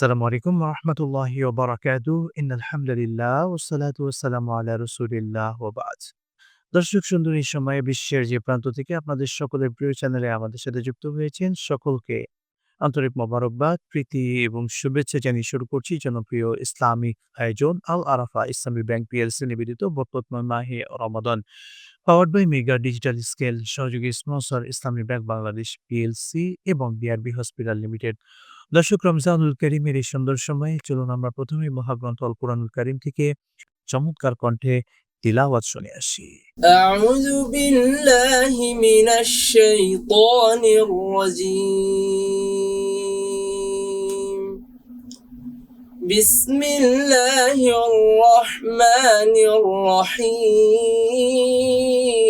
আসসালামু আলাইকুম রহমতুল্লাহি ওবরাকাতু। ইন্নালহামদুলিল্লাহ ওসালাতু ওয়াসসালামু আলা রসুলিল্লাহ ওবাদ। দর্শক সুন্দরী সময়ে বিশ্বের যে প্রান্ত থেকে আপনাদের সকলের প্রিয় চ্যানেলে আমাদের সাথে যুক্ত হয়েছেন সকলকে আন্তরিক মোবারকবাদ, প্রীতি এবং শুভেচ্ছা জানিয়ে শুরু করছি জনপ্রিয় ইসলামিক আয়োজন আল আরাফা ইসলামী ব্যাংক পিএলসি নিবেদিত বর্তমান মাহে Ramadan. Powered by Mega Digital scale সহযোগী sponsor Islami bank Bangladesh PLC এবং বিআরবি হসপিটাল লিমিটেড। দর্শক রমজানুল করিমের এই সুন্দর সময়ে চলুন আমরা প্রথমে মহাগ্রন্থ অল কোরআনুল করিম থেকে চমৎকার কণ্ঠে তিলাওয়াত শুনে আসি। আউযু বিল্লাহি মিনাশ শাইতানির রাজিম। বিসমিল্লাহির রহমানির রহিম।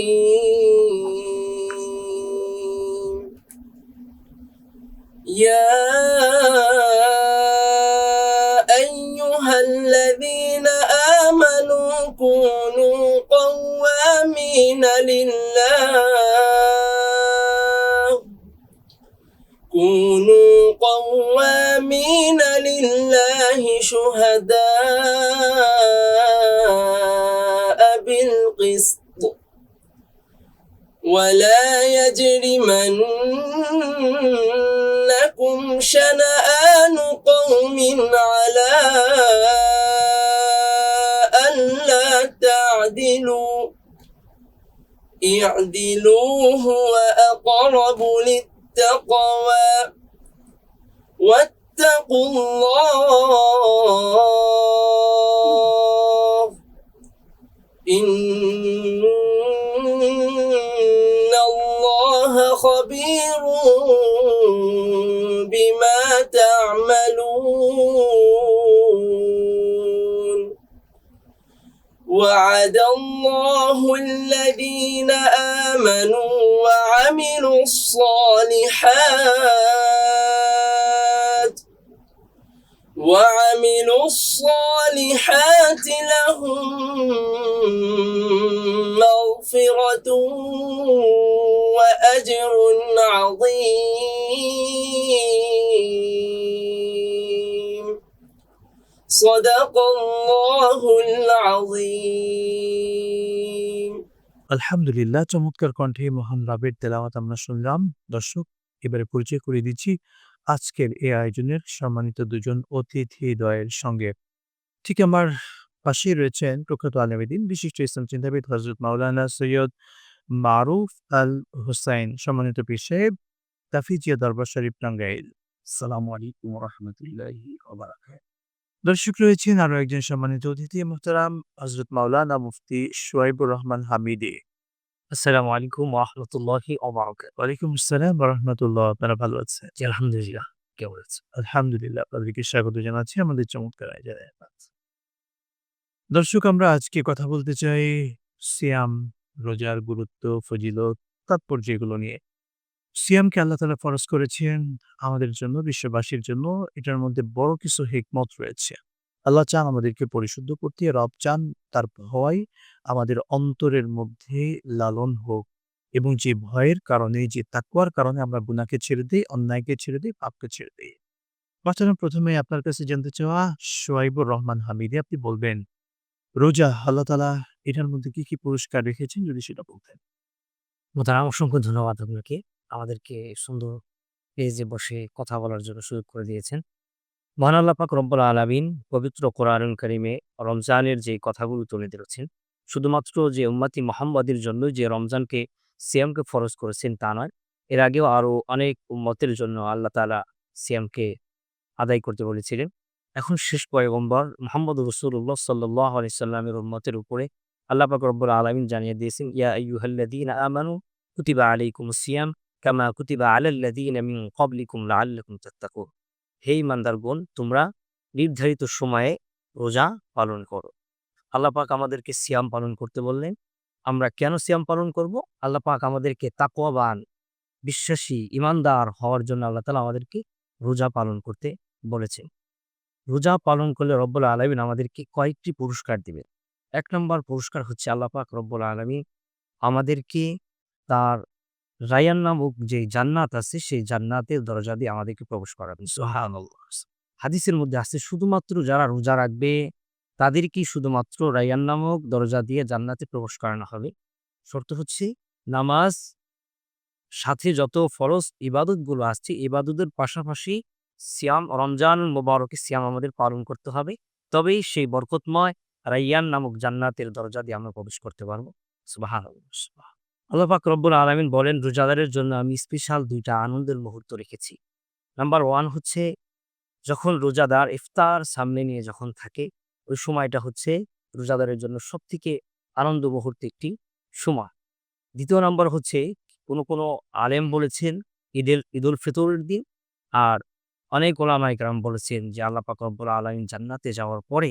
يا أيها الذين آمنوا كونوا قوامين لله. كونوا قوامين لله شهداء بالقسط. ولا يجرمنكم شنآن قوم على ألا تعدلوا. اعدلوا هو أقرب للتقوى. واتقوا الله. إن الله خبير تعملون. وعد الله الذين آمنوا وعملوا الصالحات وعملوا الصالحات لهم مغفرة وأجر عظيم. صدق الله العظيم আলহামদুলিল্লাহ চমৎকার কণ্ঠে মহান রাবের তেলাওয়াত আমরা শুনলাম দর্শক এবারে পরিচয় করে দিচ্ছি আজকের এই আয়োজনের সম্মানিত দুজন অতিথি দয়ের সঙ্গে ঠিক আমার পাশেই রয়েছেন প্রখ্যাত আলমেদিন বিশিষ্ট ইসলাম চিন্তাবিদ হজরত মাওলানা সৈয়দ মারুফ আল হুসাইন সম্মানিত পীর সাহেব তাফিজিয়া দরবার শরীফ টাঙ্গাইল সালাম আলাইকুম রহমতুল্লাহি দর্শক রয়েছেন আরও একজন সম্মানিত অতিথি মোহতারাম হজরত মাওলানা মুফতি সোয়াইবুর রহমান হামিদে। আসসালামু আলাইকুম ওরহমতুল্লাহি ওয়ালাইকুম আসসালাম রহমতুল্লাহ। আপনারা ভালো আছেন? জি আলহামদুলিল্লাহ। কেমন আছেন? আলহামদুলিল্লাহ আপনাদেরকে স্বাগত জানাচ্ছি। আমাদের চমৎকার আয়োজনে। দর্শক আমরা আজকে কথা বলতে চাই সিয়াম রোজার গুরুত্ব ফজিলত তাৎপর্য এগুলো নিয়ে। সিয়ামকে আল্লাহ তালা ফরজ করেছেন আমাদের জন্য, বিশ্ববাসীর জন্য, এটার মধ্যে বড় কিছু হিকমত রয়েছে। আল্লাহ চান আমাদেরকে পরিশুদ্ধ করতে, রব চান তার ভয় আমাদের অন্তরের মধ্যে লালন হোক এবং যে ভয়ের কারণে, যে তাকুয়ার কারণে আমরা গুনাকে ছেড়ে দিই, অন্যায়কে ছেড়ে দিই, পাপকে ছেড়ে দিই। বাচ্চারা, প্রথমে আপনার কাছে জানতে চাওয়া, সোয়াইবুর রহমান হামিদি আপনি বলবেন, রোজা, আল্লাহ তালা এটার মধ্যে কি কি পুরস্কার রেখেছেন? যদি সেটা বলতেন। মোতারাম অসংখ্য ধন্যবাদ আপনাকে। আমাদেরকে সুন্দর পেজে বসে কথা বলার জন্য সুযোগ করে দিয়েছেন। মহান আল্লাহ পাক রব্বুল আলামিন পবিত্র কোরআন কারিমে রমজানের যে কথাগুলো তুলে ধরেছেন, শুধুমাত্র যে উম্মাতি মোহাম্মদের জন্য যে রমজানকে সিয়ামকে ফরজ করেছেন তা নয়, এর আগেও আরও অনেক উম্মতের জন্য আল্লাহ তাআলা সিয়ামকে আদায় করতে বলেছিলেন। এখন শেষ পয়গম্বর মোহাম্মদ রসুল্লাহ সাল্লাহ আলি সাল্লামের উম্মতের উপরে আল্লাহ পাক রব্বুল আলামিন জানিয়ে দিয়েছেন, ইয়া আইয়ুহাল্লাযীনা আমানু কুতিবা আলাইকুমুস সিয়াম। কুতিবা ইমানদারগণ তোমরা নির্ধারিত সময়ে রোজা পালন করো। আল্লাহ পাক আমাদেরকে সিয়াম পালন করতে বললেন, আমরা কেন সিয়াম পালন করব? আল্লাহ পাক আমাদেরকে তাকওয়াবান, বিশ্বাসী, ইমানদার হওয়ার জন্য আল্লাহ তাআলা আমাদেরকে রোজা পালন করতে বলেছেন। রোজা পালন করলে রব্বুল আলামিন আমাদেরকে কয়েকটি পুরস্কার দিবেন। এক নম্বর পুরস্কার হচ্ছে আল্লাহ পাক রব্বুল আলামিন আমাদেরকে তার রায়ান নামক যে জান্নাত আছে সেই জান্নাতের দরজা দিয়ে আমাদেরকে প্রবেশ করাবেন সুবহানাল্লাহ। হাদিসের মধ্যে আছে শুধুমাত্র যারা রোজা রাখবে তাদেরকেই শুধুমাত্র রাইয়ান নামক দরজা দিয়ে জান্নাতে প্রবেশ করানো হবে। শর্ত হচ্ছে নামাজ সাথে যত ফরজ ইবাদতগুলো আসছে ইবাদতের পাশাপাশি সিয়াম রমজান মোবারকে সিয়াম আমাদের পালন করতে হবে। তবেই সেই বরকতময় রাইয়ান নামক জান্নাতের দরজা দিয়ে আমরা প্রবেশ করতে পারব। সুবাহান আল্লাহ পাক রব্বুল আলমিন বলেন, রোজাদারের জন্য আমি স্পেশাল দুইটা আনন্দের মুহূর্ত রেখেছি। নাম্বার ওয়ান হচ্ছে, যখন রোজাদার ইফতার সামনে নিয়ে যখন থাকে, ওই সময়টা হচ্ছে রোজাদারের জন্য সব থেকে আনন্দ মুহূর্ত একটি সময়। দ্বিতীয় নম্বর হচ্ছে, কোনো কোনো আলেম বলেছেন, ঈদের, ঈদুল ফিতরের দিন, আর অনেক ওলামাই কালাম বলেছেন যে, আল্লাহ পাক রব্বুল আলমিন জান্নাতে যাওয়ার পরে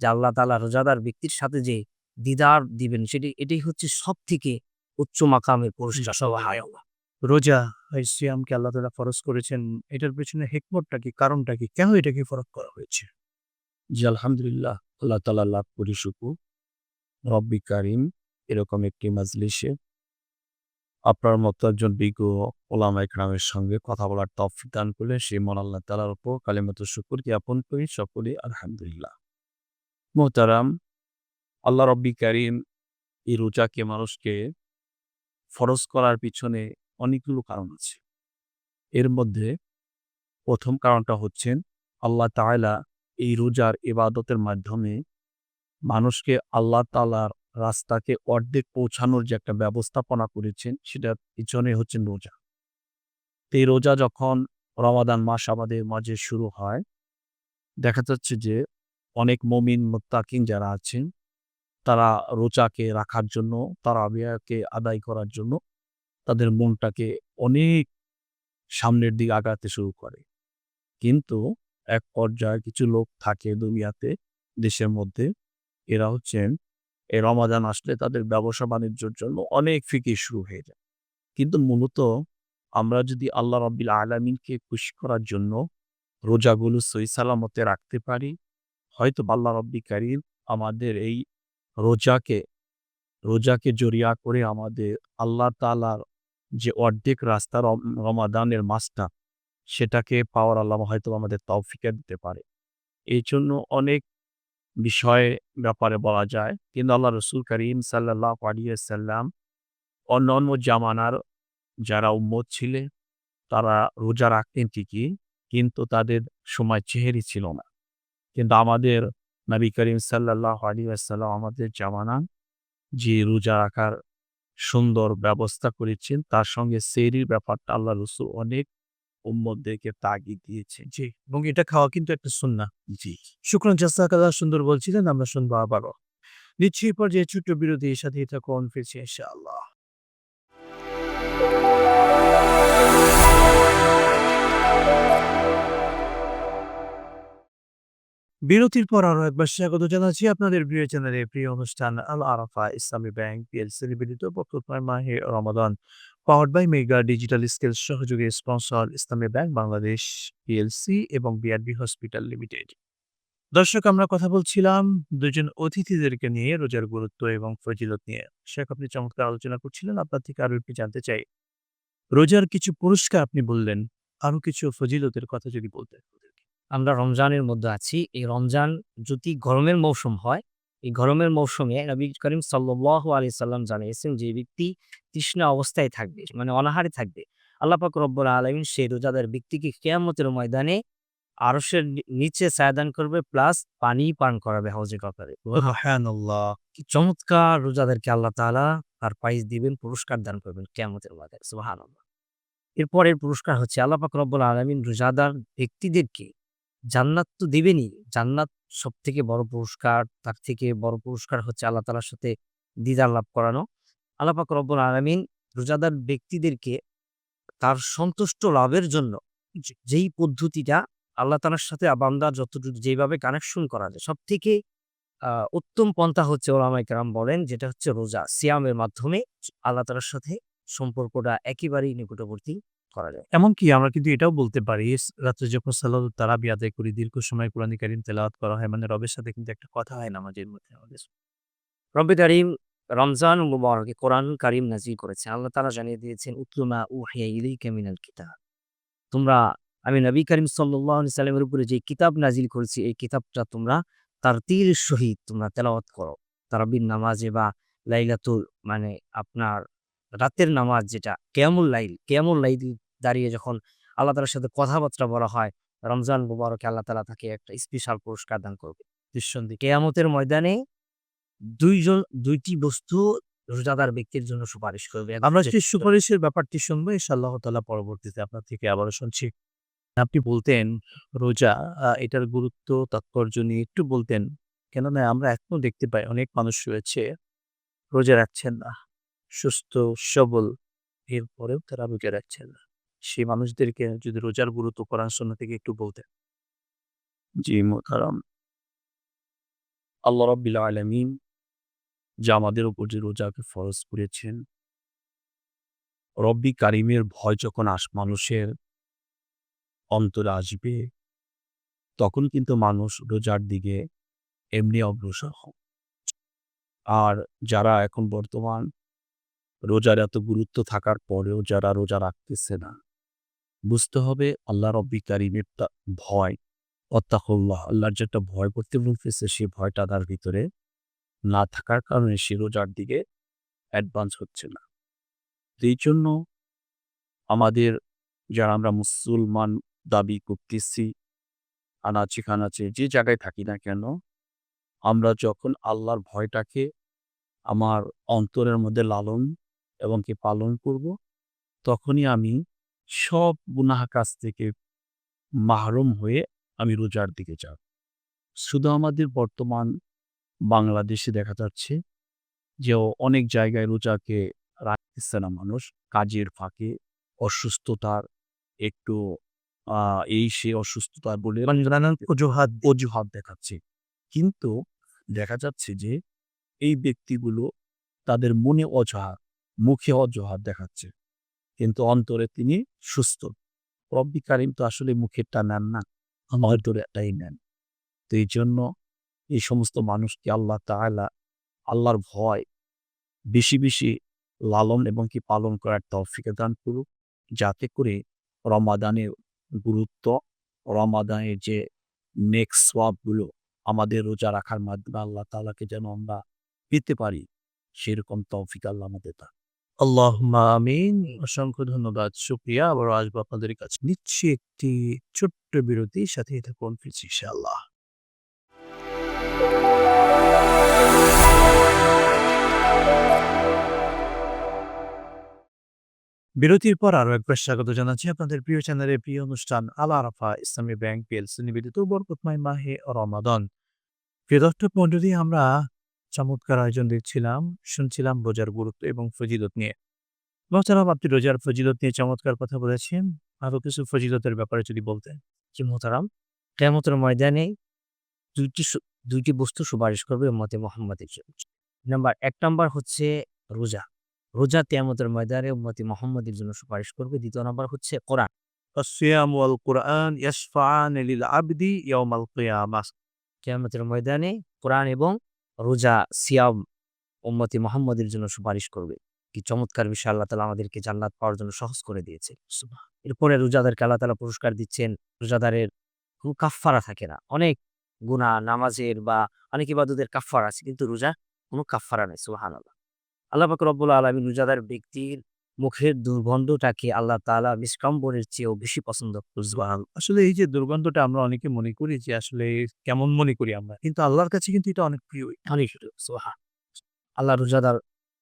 যে আল্লাহ তালা রোজাদার ব্যক্তির সাথে যে দিদার দিবেন, সেটি এটাই হচ্ছে সব থেকে উচ্চ মাকামের পুরস্কার রোজা এই সিয়ামকে আল্লাহ তালা ফরজ করেছেন? এটার পেছনে হেকমতটা কি কারণটা কি? কেন এটাকে ফরক করা হয়েছে? জি আলহামদুলিল্লাহ। আল্লাহ তালা লাভ করি শুকুর। রব্বি কারিম এরকম একটি মাজলিসে আপনার মতো একজন বিজ্ঞ ওলামা ইকরামের সঙ্গে কথা বলার তফিক দান করলে সেই মন আল্লাহ তালার উপর কালিমত শুকুর জ্ঞাপন করি সকলে আলহামদুলিল্লাহ। মোহতারাম আল্লাহ রব্বি কারিম এই রোজাকে মানুষকে ফরজ করার পিছনে অনেকগুলো কারণ আছে। এর মধ্যে প্রথম কারণটা হচ্ছেন, আল্লাহ তাআলা এই রোজার ইবাদতের মাধ্যমে মানুষকে আল্লাহ তালার রাস্তাকে অর্ধেক পৌঁছানোর যে একটা ব্যবস্থাপনা করেছেন, সেটার পিছনে হচ্ছেন রোজা। এই রোজা যখন রমাদান মাস আমাদের মাঝে শুরু হয়, দেখা যাচ্ছে যে অনেক মমিন মোত্তাকিন যারা আছেন তারা রোজাকে রাখার জন্য, তারা আবিয়াকে আদায় করার জন্য তাদের মনটাকে অনেক সামনের দিকে আগাতে শুরু করে। কিন্তু এক পর্যায়ে কিছু লোক থাকে দুনিয়াতে, দেশের মধ্যে, এরা হচ্ছেন এ রমাদান আসলে তাদের ব্যবসা বাণিজ্যের জন্য অনেক ফিকির শুরু হয়ে যায়। কিন্তু মূলত আমরা যদি আল্লাহ রব্বিল আলমিনকে খুশি করার জন্য রোজাগুলো সই সালামতে রাখতে পারি, হয়তো আল্লাহ রব্বি কারিম আমাদের এই রোজাকে রোজাকে জড়িয়া করে আমাদের আল্লাহ তালার যে অর্ধেক রাস্তা রমাদানের মাসটা, সেটাকে পাওয়ার আল্লাহ হয়তো আমাদের তৌফিকে দিতে পারে। এই জন্য অনেক বিষয়ে ব্যাপারে বলা যায়, কিন্তু আল্লাহ রসুল করিম সাল্লাহ আলিয়াল্লাম অন্য অন্য জামানার যারা উম্মত ছিলেন, তারা রোজা রাখতেন ঠিকই, কিন্তু তাদের সময় চেহারি ছিল না। কিন্তু আমাদের নবী করিম সাল্লাহ আলিয়াল্লাম আমাদের জামানান যে রোজা রাখার সুন্দর ব্যবস্থা করেছেন তার সঙ্গে সেরির ব্যাপারটা আল্লাহ রসুল অনেক উম্মতদেরকে তাগিদ দিয়েছে জি এবং এটা খাওয়া কিন্তু একটা সুন্না জি। শুক্রান জাসাকাল্লাহ সুন্দর বলছিলেন আমরা শুনব আবারও। নিচ্ছি পর্যায়ে ছোট্ট বিরতি সাথে থাকুন ফিরছি ইনশাআল্লাহ। বিরতির পর আরও একবার স্বাগত জানাচ্ছি আপনাদের প্রিয় চ্যানেলে। প্রিয় অনুষ্ঠান, আল আরাফা, ইসলামী ব্যাংক পিএলসি নিবেদিত মাহে Ramadan. Powered by Mega Digital skill সহযোগী sponsor Islami bank Bangladesh PLC এবং বিআরবি হসপিটাল লিমিটেড দর্শক, আমরা কথা বলছিলাম দুজন অতিথিদেরকে নিয়ে রোজার গুরুত্ব এবং ফজিলত নিয়ে। শেখ, আপনি চমৎকার আলোচনা করছিলেন, আপনার থেকে আরও একটু জানতে চাই। রোজার কিছু পুরস্কার আপনি বললেন, আরও কিছু ফজিলতের কথা যদি বলতেন। আমরা রমজানের মধ্যে আছি। এই রমজান যদি গরমের মৌসুম হয় এই গরমের মৌসুমে নবী করিম সাল্লাহ আলি সাল্লাম জানিয়েছেন যে ব্যক্তি তৃষ্ণা অবস্থায় থাকবে মানে অনাহারে থাকবে। আল্লাহ পাক রব্বুল আলমিন সেই রোজাদার ব্যক্তিকে কেয়ামতের ময়দানে আরসের নিচে সায়দান করবে প্লাস পানি পান করাবে হাউজে কপারে কি চমৎকার রোজাদারকে আল্লাহ তাআলা তার প্রাইজ দিবেন পুরস্কার দান করবেন কেয়ামতের ময়দানে। সুবহানাল্লাহ। এরপরের পুরস্কার হচ্ছে আল্লাহ পাক রব্বুল আলমিন রোজাদার ব্যক্তিদেরকে জান্নাত তো দিবেনই। জান্নাত সব থেকে বড় পুরস্কার, তার থেকে বড় পুরস্কার হচ্ছে আল্লাহ তালার সাথে দিদার লাভ করানো। আল্লাহ পাক রব্বুল আলমিন রোজাদার ব্যক্তিদেরকে তার সন্তুষ্ট লাভের জন্য যেই পদ্ধতিটা আল্লাহ তালার সাথে বান্দার যতটুকু যেভাবে কানেকশন করা যায় সব থেকে উত্তম পন্থা হচ্ছে ওলামাই কেরাম বলেন, যেটা হচ্ছে রোজা। সিয়ামের মাধ্যমে আল্লাহ তালার সাথে সম্পর্কটা একেবারেই নিকটবর্তী। করা যায়। এমনকি আমরা কিন্তু এটাও বলতে পারি রাত্রে যখন সালাদ তারাবি আদায় করি, দীর্ঘ সময় কোরআন কারিম তেলাওয়াত করা হয় মানে রবের সাথে কিন্তু একটা কথা হয় নামাজের মধ্যে আমাদের। রব্বি কারিম রমজান মুবারকে কোরআন কারিম নাজিল করেছে আল্লাহ তাআলা জানিয়ে দিয়েছেন উতলুমা উহিয়া ইলাইকা মিনাল কিতাব। তোমরা, আমি নবী করিম আলাইহি সাল্লামের উপরে যে কিতাব নাজিল করেছি, এই কিতাবটা তোমরা তার তীর সহিত তোমরা তেলাওয়াত করো। তারাবির নামাজে বা লাইলাতুল মানে আপনার রাতের নামাজ যেটা কেয়ামুল লাইল কেয়ামুল লাইল দাঁড়িয়ে যখন আল্লাহ তালার সাথে কথাবার্তা বলা হয় রমজান মুবারকে আল্লাহ তালা তাকে একটা স্পেশাল পুরস্কার দান করবে। নিঃসন্দেহে কেয়ামতের ময়দানে দুইজন দুইটি বস্তু রোজাদার ব্যক্তির জন্য সুপারিশ করবে। আমরা যে- সেই সুপারিশের ব্যাপারটি শুনব ইনশাআল্লাহ তাআলা পরবর্তীতে আপনার থেকে আবারও শুনছি। আপনি বলতেন রোজা এটার গুরুত্ব তাৎপর্য নিয়ে একটু বলতেন। কেননা আমরা এখনও দেখতে পাই অনেক মানুষ রয়েছে রোজা রাখছেন না। সুস্থ সবল এরপরেও তারা রোজা রাখছেন না। সেই মানুষদেরকে যদি রোজার গুরুত্ব কোরআন শূন্য থেকে একটু বলতেন। জি মোতারাম আল্লাহ রব্বিল আলমিন যা আমাদের উপর যে রোজাকে ফরজ করেছেন রব্বি কারিমের ভয় যখন আস মানুষের অন্তরে আসবে তখন কিন্তু মানুষ রোজার দিকে এমনি অগ্রসর হয় আর যারা এখন বর্তমান রোজার এত গুরুত্ব থাকার পরেও যারা রোজা রাখতেছে না, বুঝতে হবে আল্লাহ রব্বি কারিমের ভয় অত্তাহুল্লাহ আল্লাহর যে একটা ভয় করতে বলতেছে সেই ভয়টা তার ভিতরে না থাকার কারণে সে রোজার দিকে অ্যাডভান্স হচ্ছে না। এই জন্য আমাদের যারা আমরা মুসলমান দাবি করতেছি, আনাচে খানাচে যে জায়গায় থাকি না কেন, আমরা যখন আল্লাহর ভয়টাকে আমার অন্তরের মধ্যে লালন এবং কি পালন করব তখনই আমি সব গুনাহ কাজ থেকে মাহরুম হয়ে আমি রোজার দিকে যাব। শুধু আমাদের বর্তমান বাংলাদেশে দেখা যাচ্ছে যে অনেক জায়গায় রোজাকে রাখতেছে না মানুষ কাজের ফাঁকে অসুস্থতার একটু আহ, এই সে অসুস্থতার বলে মানে নানান অজুহাত। অজুহাত দেখাচ্ছে। কিন্তু দেখা যাচ্ছে যে এই ব্যক্তিগুলো তাদের মনে অজুহাত মুখে অজুহাত দেখাচ্ছে। কিন্তু অন্তরে তিনি সুস্থ। রব্বি কারিম তো আসলে মুখেরটা নেন না অন্তরে এটাই নেন। তো এই জন্য এই সমস্ত মানুষকে আল্লাহ তাআলা আল্লাহর ভয় বেশি বেশি লালন এবং কি পালন করার তৌফিক দান করুক। যাতে করে রমাদানের গুরুত্ব, রমাদানের যে নেক্সট সোয়াবগুলো আমাদের রোজা রাখার মাধ্যমে আল্লাহ তাআলাকে যেন আমরা পেতে পারি, সেরকম তৌফিক আল্লাহ আমাদের আল্লাহ আমিন। অসংখ্য ধন্যবাদ, সুপ্রিয়া। আবারও আসব আপনাদের কাছে। নিচ্ছি একটি ছোট্ট বিরতি সাথে থাকুন, ফিরছি ইনশাআল্লাহ। বিরতির পর আরও একবার স্বাগত জানাচ্ছি আপনাদের প্রিয় চ্যানেলের প্রিয় অনুষ্ঠান আল আরাফা, ইসলামী ব্যাংক পিএলসি নিবেদিত বরকতময় মাহে রমাদন। প্রিয় দর্শক মন্ডলী আমরা চমৎকার আয়োজন দেখছিলাম শুনছিলাম রোজার গুরুত্ব এবং ফজিলত নিয়ে মোহতারাম আপনি রোজার ফজিলত নিয়ে চমৎকার কথা বলেছেন আরো কিছু ফজিলতের ব্যাপারে যদি বলতেন কি মোহতারাম কেয়ামতের ময়দানে দুইটি সু- দুইটি বস্তু সুপারিশ করবে মতে মোহাম্মদের জন্য নাম্বার এক নাম্বার হচ্ছে রোজা রোজা কেয়ামতের ময়দানে মতে মোহাম্মদের জন্য সুপারিশ করবে দ্বিতীয় নাম্বার হচ্ছে কোরআন الصيام والقرآن يشفعان للعبد يوم القيامة কেয়ামতের ময়দানে কোরআন এবং রোজা, সিয়াম উম্মতি মোহাম্মদের জন্য সুপারিশ করবে। কি চমৎকার বিষয় আল্লাহ তালা আমাদেরকে জান্নাত পাওয়ার জন্য সহজ করে দিয়েছে। এরপরে রোজাদারকে আল্লাহ তালা পুরস্কার দিচ্ছেন। রোজাদারের কোনো কাফফারা থাকে না। অনেক গুণা নামাজের বা অনেক ইবাদতের কাফফারা আছে, কিন্তু রোজা কোনো কাফফারা নেই। সুহান আল্লাহ আল্লাহ পাক রব্বুল আলমী রোজাদার ব্যক্তির মুখের দুর্গন্ধটাকে আল্লাহ তাআলা বিষ্কম্বরের চেয়েও বেশি পছন্দ করবেন আসলে এই যে দুর্গন্ধটা আমরা অনেকে মনে করি যে আসলে কেমন মনে করি আমরা কিন্তু আল্লাহর কাছে কিন্তু এটা অনেক প্রিয় অনেক সোহা আল্লাহ রোজাদার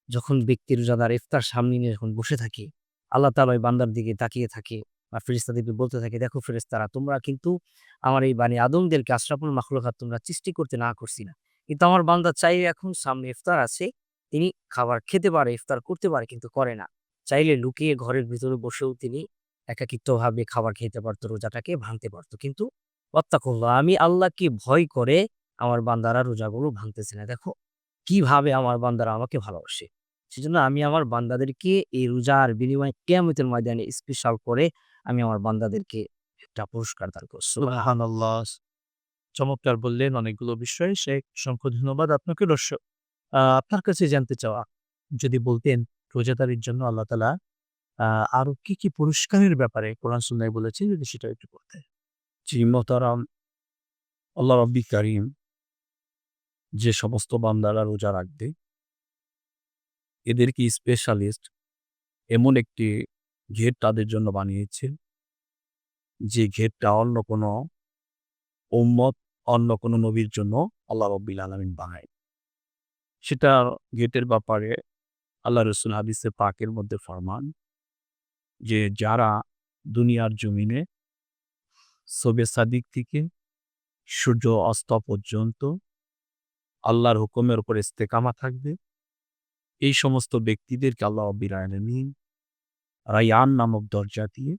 যখন ব্যক্তি রোজাদার ইফতার সামনে নিয়ে যখন বসে থাকে আল্লাহ তালা ওই বান্দার দিকে তাকিয়ে থাকে বা ফেরিস্তাদেরকে বলতে থাকে দেখো ফেরিস্তারা তোমরা কিন্তু আমার এই বাণী আদমদেরকে আশরাফুল মাখলুকাত তোমরা সৃষ্টি করতে না করছি না কিন্তু আমার বান্দা চাই এখন সামনে ইফতার আছে তিনি খাবার খেতে পারে ইফতার করতে পারে কিন্তু করে না। চাইলে লুকিয়ে ঘরের ভিতরে বসেও তিনি একাকিত্বভাবে খাবার খেতে পারতো, রোজাটাকে ভাঙতে পারতো। কিন্তু অত্যাকুল্লাহ আমি আল্লাহকে ভয় করে আমার বান্দারা রোজাগুলো ভাঙতেছে না। দেখো, কীভাবে আমার বান্দারা আমাকে ভালোবাসে? সেজন্য আমি আমার বান্দাদেরকে এই রোজার বিনিময়ে কেয়ামতের ময়দানে স্পেশাল করে আমি আমার বান্দাদেরকে একটা পুরস্কার দান করছি। চমৎকার বললেন অনেকগুলো বিষয়। সে অসংখ্য ধন্যবাদ আপনাকে, দর্শক। আপনার কাছে জানতে চাওয়া, যদি বলতেন রোজাদারির জন্য আল্লাহ তালা আরও কি কি পুরস্কারের ব্যাপারে কোরআন সুন্নায় বলেছে যদি সেটা একটু বলতে? জি মোতারাম আল্লাহ রব্বি কারিম যে সমস্ত বান্দারা রোজা রাখবে, এদেরকে স্পেশালিস্ট এমন একটি ঘের তাদের জন্য বানিয়েছে, যে ঘেরটা অন্য কোনো উম্মত, অন্য কোনো নবীর জন্য আল্লাহ রব্বিল আলমিন বানায়। সেটা গেটের ব্যাপারে আল্লাহ রসুল হাদিসে পাকের মধ্যে ফরমান যে যারা দুনিয়ার জমিনে সবে সাদিক থেকে সূর্য অস্ত পর্যন্ত আল্লাহর হুকুমের উপর ইস্তেকামা থাকবে, এই সমস্ত ব্যক্তিদেরকে আল্লাহ বিরায়নমিন রায়ান নামক দরজা দিয়ে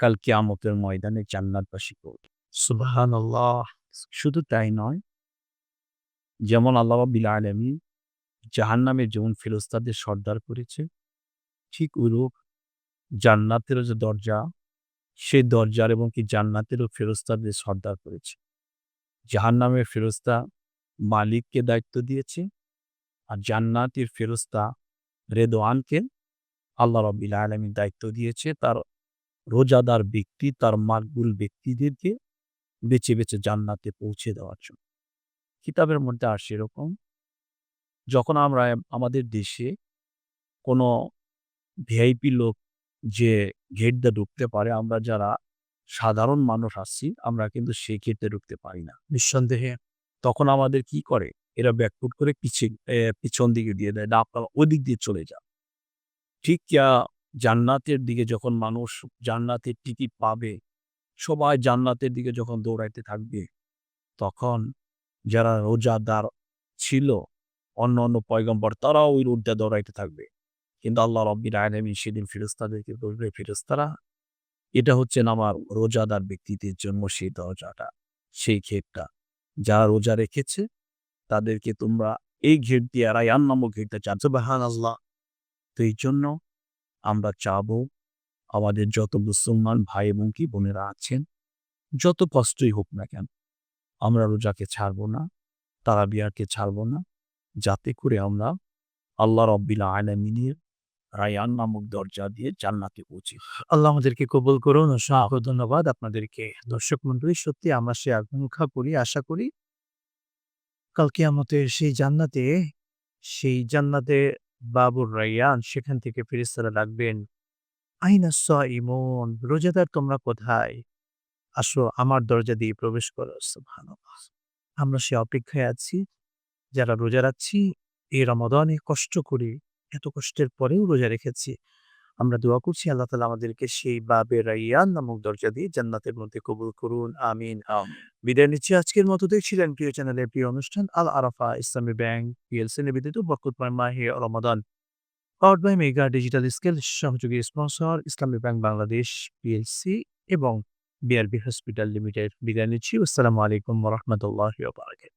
কালকে আমতের ময়দানে জান্নাতবাসী করবে। সুবাহান আল্লাহ শুধু তাই নয়, যেমন আল্লাহ রব্বিল আলমী জাহান নামে যেমন ফেরস্তাদের সর্দার করেছে, ঠিক ওরূপ জান্নাতেরও যে দরজা, সেই দরজার এবং কি জান্নাতেরও ফেরস্তাদের সর্দার করেছে। জাহান নামের ফেরস্তা মালিককে দায়িত্ব দিয়েছে আর জান্নাতের ফেরস্তা রেদোয়ানকে আল্লাহ রব্বিল আলমী দায়িত্ব দিয়েছে। তার রোজাদার ব্যক্তি, তার মাকবুল ব্যক্তিদেরকে বেছে বেছে জান্নাতে পৌঁছে দেওয়ার জন্য। কিতাবের মধ্যে আর সেরকম যখন আমরা আমাদের দেশে কোনো ভিআইপি লোক যে গেট দিয়ে ঢুকতে পারে আমরা যারা সাধারণ মানুষ আসছি আমরা কিন্তু সেই গেটে ঢুকতে পারি না। নিঃসন্দেহে। তখন আমাদের কি করে? এরা ব্যাকফুট করে পিছে পিছন দিকে দিয়ে দেয় না আপনারা ওদিক দিয়ে চলে যান। ঠিক জান্নাতের দিকে যখন মানুষ জান্নাতের টিকিট পাবে সবাই জান্নাতের দিকে যখন দৌড়াইতে থাকবে তখন যারা রোজাদার ছিল অন্য অন্য পয়গম্বর তারাও ওই রোডটা দৌড়াইতে থাকবে। কিন্তু আল্লাহ রব্বির আলমী সেদিন ফিরস্তাদেরকে বলবে ফিরস্তারা এটা হচ্ছেন আমার রোজাদার ব্যক্তিদের জন্য সেই দরজাটা, সেই ক্ষেতটা যারা রোজা রেখেছে, তাদেরকে তোমরা এই ঘের দিয়ে রায়ান নামক ঘেরটা চাচ্ছ সুবাহান আল্লাহ তো এই জন্য আমরা চাবো আমাদের যত মুসলমান ভাই এবং কি বোনেরা আছেন, যত কষ্টই হোক না কেন, আমরা রোজাকে ছাড়বো না তারা বিয়ারকে ছাড়বো না যাতে করে আমরা আল্লাহ রব্বিল আলমিনের রায়ান নামক দরজা দিয়ে জান্নাতে পৌঁছি। আল্লাহ আমাদেরকে কবুল করুন, অসংখ্য ধন্যবাদ আপনাদেরকে। দর্শক মন্ডলী সত্যি আমরা সে আকাঙ্ক্ষা করি, আশা করি কালকে আমাদের সেই জান্নাতে সেই জান্নাতে বাবুর রায়ান সেখান থেকে ফিরিস্তারা ডাকবেন, আইনা ইমন রোজাদার তোমরা কোথায়? আসো আমার দরজা দিয়ে প্রবেশ করো। সুবহানাল্লাহ। আমরা সে অপেক্ষায় আছি। যারা রোজা রাখছি এই রমাদানে কষ্ট করে এত কষ্টের পরেও রোজা রেখেছি। আমরা দোয়া করছি আল্লাহ তালা আমাদেরকে সেই বাবে রাইয়ান নামক দরজা দিয়ে জান্নাতের মধ্যে কবুল করুন আমিন। বিদায় নিচ্ছি আজকের মতো। দেখছিলেন প্রিয় চ্যানেলের প্রিয় অনুষ্ঠান আল আরাফা ইসলামী ব্যাংক পিএলসি নিবেদিত বরকতময় মাহে Ramadan. Powered by Mega Digital scale সহযোগী sponsor Islami bank Bangladesh PLC এবং বিআরবি হসপিটাল লিমিটেড। বিদায় নিচ্ছি। আসসালামু আলাইকুম রহমতুল্লাহ বারকাত